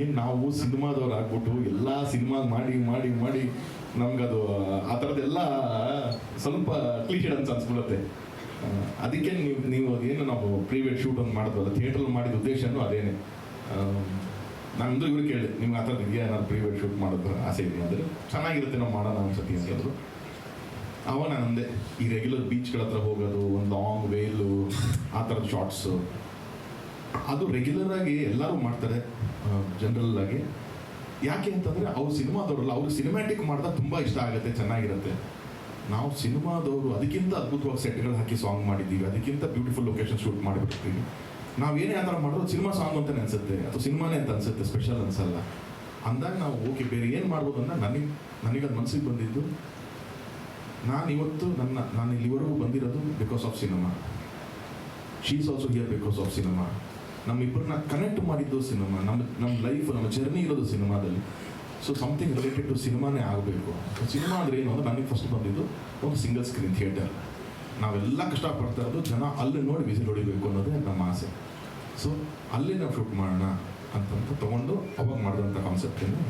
ಏನು ನಾವು ಸಿನಿಮಾದವ್ರು ಆಗ್ಬಿಟ್ಟು ಎಲ್ಲ ಸಿನಿಮಾ ಮಾಡಿ ಮಾಡಿ ಮಾಡಿ ನಮ್ಗದು, ಆ ಥರದ್ದೆಲ್ಲ ಸ್ವಲ್ಪ ಕ್ಲೀಶೆಡ್ ಅಂತ ಅನ್ಸ್ಬಿಡುತ್ತೆ. ಅದಕ್ಕೆ ನೀವು ನೀವು ಏನು ನಾವು ಪ್ರೀವಿಯಡ್ ಶೂಟ್ ಒಂದು ಮಾಡಿದ್ವಲ್ಲ ಥಿಯೇಟ್ರಲ್ಲಿ ಮಾಡಿದ ಉದ್ದೇಶನೂ ಅದೇನೆ. ನಾನು ನಂದು ಇವ್ರು ಕೇಳಿ, ನಿಮ್ಗೆ ಆ ಥರದ್ದು ಇದೆಯಾ ನಾನು ಪ್ರೀವಿಯಡ್ ಶೂಟ್ ಮಾಡೋದು ಆಸೆ ಇದೆ ಅಂದರೆ, ಚೆನ್ನಾಗಿರುತ್ತೆ ನಾವು ಮಾಡೋಣ ಅನ್ಸತಿ ಅಂತಂದರು ಅವ ನಾನು ಅಂದೆ, ಈ ರೆಗ್ಯುಲರ್ ಬೀಚ್ಗಳ ಹತ್ರ ಹೋಗೋದು, ಒಂದು ಲಾಂಗ್ ವೇಲು ಆ ಥರದ ಶಾರ್ಟ್ಸು ಅದು ರೆಗ್ಯುಲರ್ ಆಗಿ ಎಲ್ಲರೂ ಮಾಡ್ತಾರೆ ಜನರಲ್ ಆಗಿ. ಯಾಕೆ ಅಂತಂದ್ರೆ ಅವ್ರು ಸಿನಿಮಾದವ್ರಲ್ಲ ಅವ್ರು ಸಿನಿಮ್ಯಾಟಿಕ್ ಮಾಡಿದಾಗ ತುಂಬ ಇಷ್ಟ ಆಗುತ್ತೆ, ಚೆನ್ನಾಗಿರುತ್ತೆ. ನಾವು ಸಿನಿಮಾದವರು ಅದಕ್ಕಿಂತ ಅದ್ಭುತವಾಗಿ ಸೆಟ್ಗಳು ಹಾಕಿ ಸಾಂಗ್ ಮಾಡಿದ್ದೀವಿ, ಅದಕ್ಕಿಂತ ಬ್ಯೂಟಿಫುಲ್ ಲೊಕೇಶನ್ ಶೂಟ್ ಮಾಡಿಬಿಡ್ತೀವಿ ನಾವೇನೇ ಆ ಥರ ಮಾಡಿದ್ರು ಸಿನಿಮಾ ಸಾಂಗ್ ಅಂತಲೇ ಅನಿಸುತ್ತೆ ಅಥವಾ ಸಿನಿಮಾನೇ ಅಂತ ಅನ್ಸುತ್ತೆ ಸ್ಪೆಷಲ್ ಅನಿಸಲ್ಲ. ಅಂದಾಗ ನಾವು, ಓಕೆ, ಬೇರೆ ಏನು ಮಾಡ್ಬೋದು ಅಂತ ನನಗೆ ನನಗೆ ಅದು ಮನಸ್ಸಿಗೆ ಬಂದಿದ್ದು. ನಾನು ಇವತ್ತು ನನ್ನ, ನಾನು ಇಲ್ಲಿವರೆಗೂ ಬಂದಿರೋದು because of cinema she's also here because of cinema ನಮ್ಮಿಬ್ಬರನ್ನ connect ಮಾಡಿದ್ದು ಸಿನಿಮಾ ನಮ್ಮ ನಮ್ಮ ಲೈಫ್ ನಮ್ಮ ಜರ್ನಿ ಇರೋದು ಸಿನಿಮಾದಲ್ಲಿ. ಸೊ ಸಮಥಿಂಗ್ ರಿಲೇಟೆಡ್ ಟು ಸಿನಿಮಾನೇ ಆಗಬೇಕು. ಸಿನಿಮಾ ಅಂದರೆ ಏನು ಅಂದ್ರೆ ನನಗೆ ಫಸ್ಟ್ ಬಂದಿದ್ದು ಒಂದು ಸಿಂಗಲ್ ಸ್ಕ್ರೀನ್ ಥಿಯೇಟರ್ ನಾವೆಲ್ಲ ಕಷ್ಟಪಡ್ತಾ ಇರೋದು ಜನ ಅಲ್ಲಿ ನೋಡಿ ವಿಸಿಲ್ ಹೊಡಿಬೇಕು ಅನ್ನೋದೇ ನಮ್ಮ ಆಸೆ. ಸೊ ಅಲ್ಲೇ ನಾವು ಶೂಟ್ ಮಾಡೋಣ ಅಂತಂತ ತಗೊಂಡು ಅವಾಗ ಮಾಡಿದಂಥ ಕಾನ್ಸೆಪ್ಟನ್ನು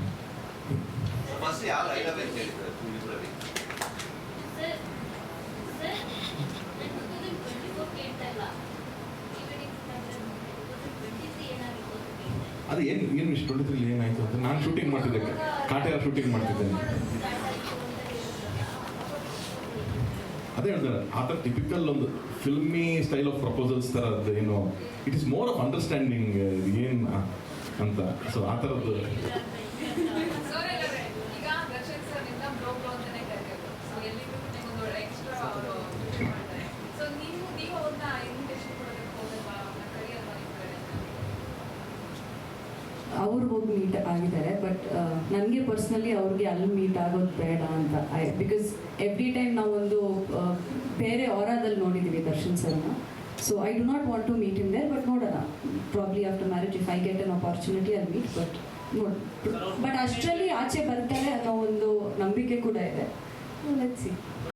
ಅದು ಏನು ಏನು ಇಷ್ಟು ಟ್ವೆಂಟಿ ತ್ರೀಲಿ ಏನಾಯಿತು ಅಂತ ನಾನು ಶೂಟಿಂಗ್ ಮಾಡ್ತಿದ್ದೆ ಕಾಟೆಲ್ಲ ಶೂಟಿಂಗ್ ಮಾಡ್ತಿದ್ದೇನೆ ಅದೇ ಹೇಳ್ತಾರೆ, ಆ ಥರ ಟಿಪಿಕಲ್ ಒಂದು ಫಿಲ್ಮಿ ಸ್ಟೈಲ್ ಆಫ್ ಪ್ರಪೋಸಲ್ಸ್ ಥರದ್ದು ಏನು it is more of understanding ಏನು ಅಂತ. ಸೊ ಆ ಥರದ್ದು ಸರ್ ಇಲ್ಲವ್ರೆ, ಈಗ ದರ್ಶನ್ ಸರ್ನಿಂದ ಬ್ರೋ ಬ್ರೋ ಅಂತಾನೆ ಕರೆಯೋದು ಸೊ ಎಲ್ಲಿಗೂ ನಿಮ್ಗೊಂದು ಎಕ್ಸ್ಟ್ರಾ ಅವರು ಮಾಡ್ತಾರೆ ಸೊ ನೀವು ನೀವು ಅವ್ರನ್ನ ಇನ್ವಿಟೇಷನ್ ಕೊಡೋದಕ್ಕೆ ಹೋಗಲ್ವಾ ಅವ್ರನ್ನ ಕರೆಯಲ್ವಾ ನಿಮ್ಮ ಕಡೆ ಅವ್ರು ಹೋಗಿ ಮೀಟ್ ಆಗಿದ್ದಾರೆ ಬಟ್ ನನಗೆ ಪರ್ಸ್ನಲಿ ಅವ್ರಿಗೆ ಅಲ್ಲಿ ಮೀಟ್ ಆಗೋದು ಬೇಡ ಅಂತ. ಬಿಕಾಸ್ ಎವ್ರಿ ಟೈಮ್ ನಾವೊಂದು ಬೇರೆ ಆರಾದಲ್ಲಿ ನೋಡಿದ್ದೀವಿ ದರ್ಶನ್ ಸರ್ನ so I do not want to meet in there but ನೋಡೋಣ. Probably after marriage if I get an opportunity ಅಲ್ಲಿ ಮೀಟ್ ಬಟ್ ನೋಡಿ ಬಟ್ ಅಷ್ಟರಲ್ಲಿ ಆಚೆ ಬರ್ತಾರೆ ಅನ್ನೋ ಒಂದು ನಂಬಿಕೆ ಕೂಡ ಇದೆ. ಸಿ